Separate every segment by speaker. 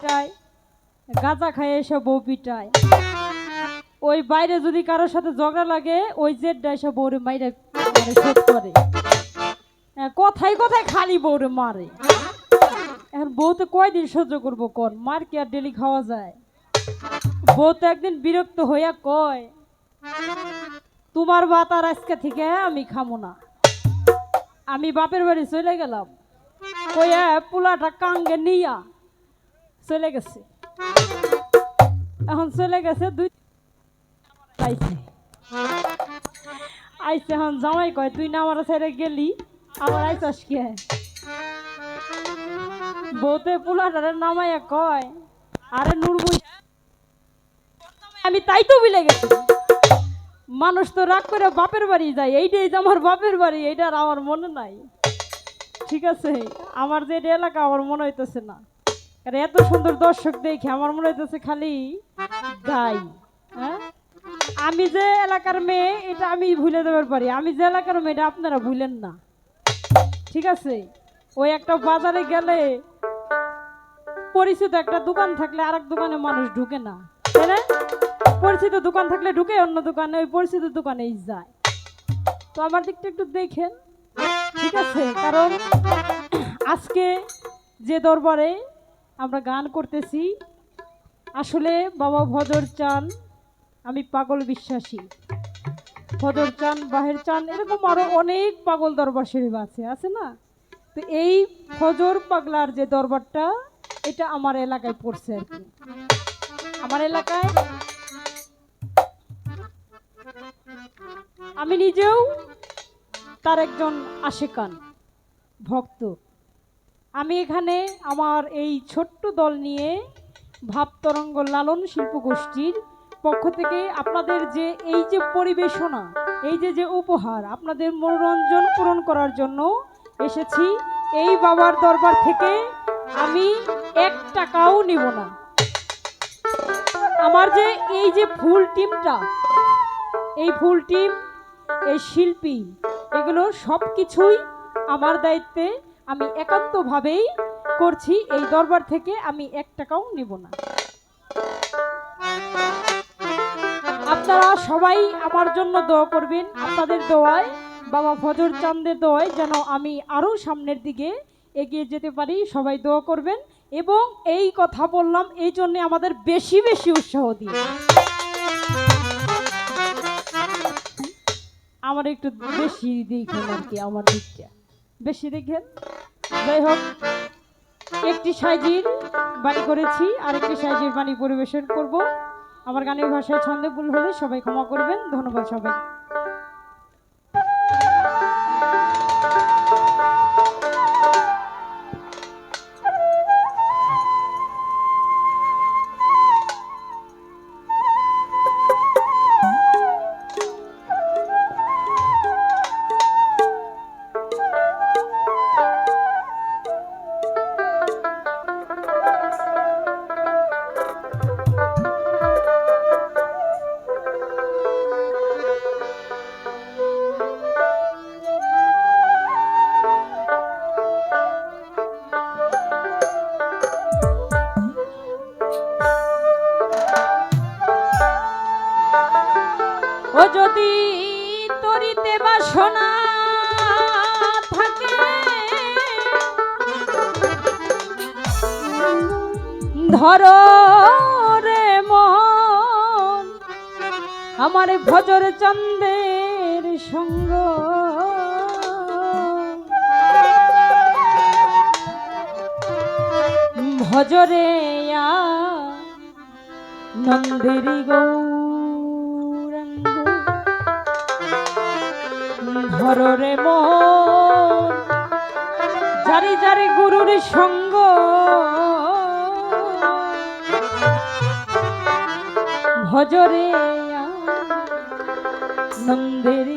Speaker 1: পিটায় গাঁজা খায় এসে বউ পিটায়। ওই বাইরে যদি কারোর সাথে ঝগড়া লাগে ওই জেডটা এসে বউরে মানে শোধ করে। হ্যাঁ, কথায় কথায় খালি বউরে মারে? এখন বউ তো কয়দিন সহ্য করব কোন? মার কি আর ডেলি খাওয়া যায়? বউ তো একদিন বিরক্ত হইয়া কয় তোমার ভাত আর আজকে থেকে আমি খামো না। আমি বাপের বাড়ি চলে গেলাম। কইয়া পোলাটা কাঙ্গে নিয়া। চলে গেছে। এখন চলে গেছে দুই আইছে। এখন জামাই কয়, তুই না আমার ছেড়ে গেলি আবার আইসাস কে? বউতে পোলাটারে নামাইয়া কয়, আরে নুরবুই আমি তাই তো বিলে গেছি। মানুষ তো রাগ করে বাপের বাড়ি যায়, এইটাই যে আমার বাপের বাড়ি এইটা আর আমার মনে নাই। ঠিক আছে? আমার যে এলাকা, আমার মনে হইতেছে না। আর এত সুন্দর দর্শক দেখে আমার মনে হইতেছে খালি গাই হ্যাঁ? আমি যে এলাকার মেয়ে, এটা আমি ভুলে দেবার পারি। আমি যে এলাকার মেয়ে, এটা আপনারা ভুলেন না। ঠিক আছে? ওই একটা বাজারে গেলে পরিচিত একটা দোকান থাকলে আরেক দোকানে মানুষ ঢুকে না। তাই না? পরিচিত দোকান থাকলে ঢুকে, অন্য দোকানে ওই পরিচিত দোকানেই যায়। তো আমার দিকটা একটু দেখেন। ঠিক আছে? কারণ আজকে যে দরবারে আমরা গান করতেছি। আসলে বাবা ভদর চান, আমি পাগল বিশ্বাসী। ভদর চান, বাহের চান, এরকম আরও অনেক পাগল দরবার শরীফ আছে আছে না? তো এই ফজর পাগলার যে দরবারটা, এটা আমার এলাকায় পড়ছে আর কি। আমার এলাকায় আমি নিজেও তার একজন আশেকান, ভক্ত। আমি এখানে আমার এই ছোট্ট দল নিয়ে ভাবতরঙ্গ লালন শিল্প গোষ্ঠীর পক্ষ থেকে আপনাদের যে এই যে পরিবেশনা, এই যে যে উপহার, আপনাদের মনোরঞ্জন পূরণ করার জন্য এসেছি, এই বাবার দরবার থেকে আমি এক টাকাও নিব না। আমার যে এই যে ফুল টিমটা, এই ফুল টিম, এই শিল্পী, এগুলো সব কিছুই আমার দায়িত্বে আমি একান্তভাবেই করছি, এই দরবার থেকে আমি এক টাকাও নেব না। আপনারা সবাই আমার জন্য দোয়া করবেন, আপনাদের দোয়ায়, বাবা ফজর চান্দের দোয়ায় যেন আমি আরও সামনের দিকে এগিয়ে যেতে পারি, সবাই দোয়া করবেন। এবং এই কথা বললাম, এই জন্য আমাদের বেশি বেশি উৎসাহ দিয়ে আমার একটু বেশি দেখেন আর কি, আমার দিকটা। বেশি দেখেন। যাই হোক, একটি সাইজির বাণী করেছি আর একটি সাইজির বাণী পরিবেশন করব। আমার গানের ভাষায় ছন্দে ভুল হলে সবাই ক্ষমা করবেন। ধন্যবাদ সবাই আমার ভজর চন্দের সঙ্গ। ভজরে নন্দেরি গৌরাঙ্গ। ধররে মন যারি যারি গুরুর সঙ্গ। ভজরে আ নন্দেরি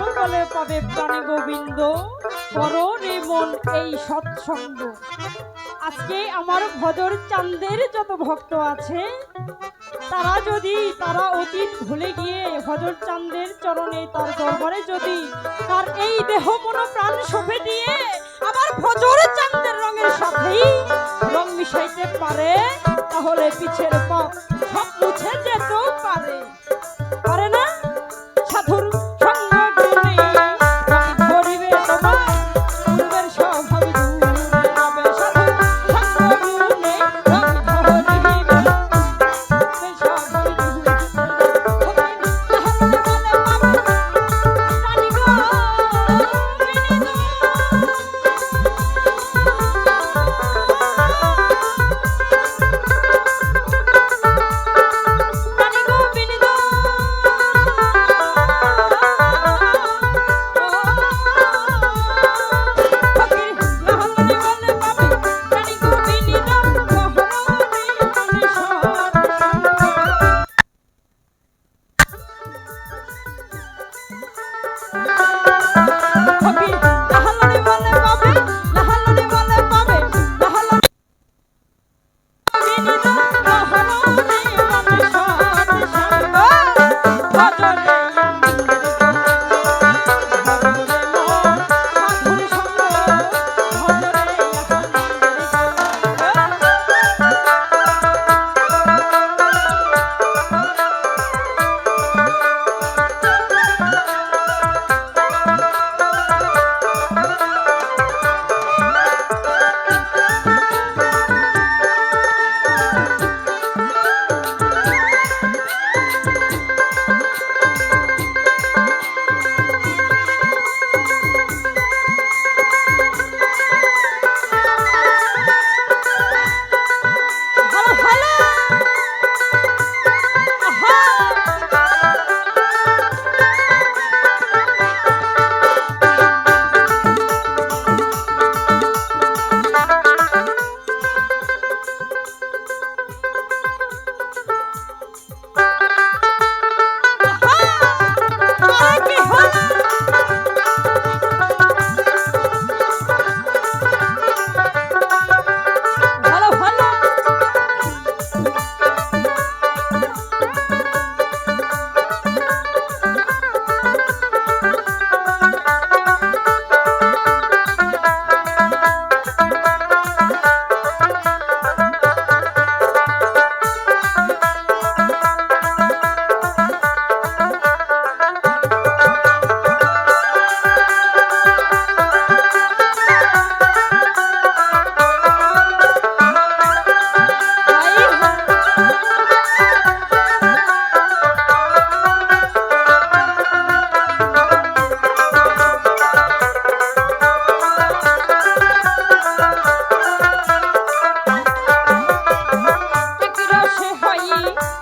Speaker 1: বলো পাবে প্রাণে গোবিন্দ করণে মন এই সৎসঙ্গ। আজকে আমার ভদর চান্দের যত ভক্ত আছে, তারা যদি তারা অতীত ভুলে গিয়ে ভদর চান্দের চরণে তার দরবারে যদি তার এই দেহ মন প্রাণ শোভে দিয়ে আবার ফজর চান্দের রঙের সাথেই রং মিশাইতে পারে, তাহলে পিছের পাপ সব মুছে যেত।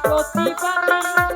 Speaker 1: প্রতিবাদী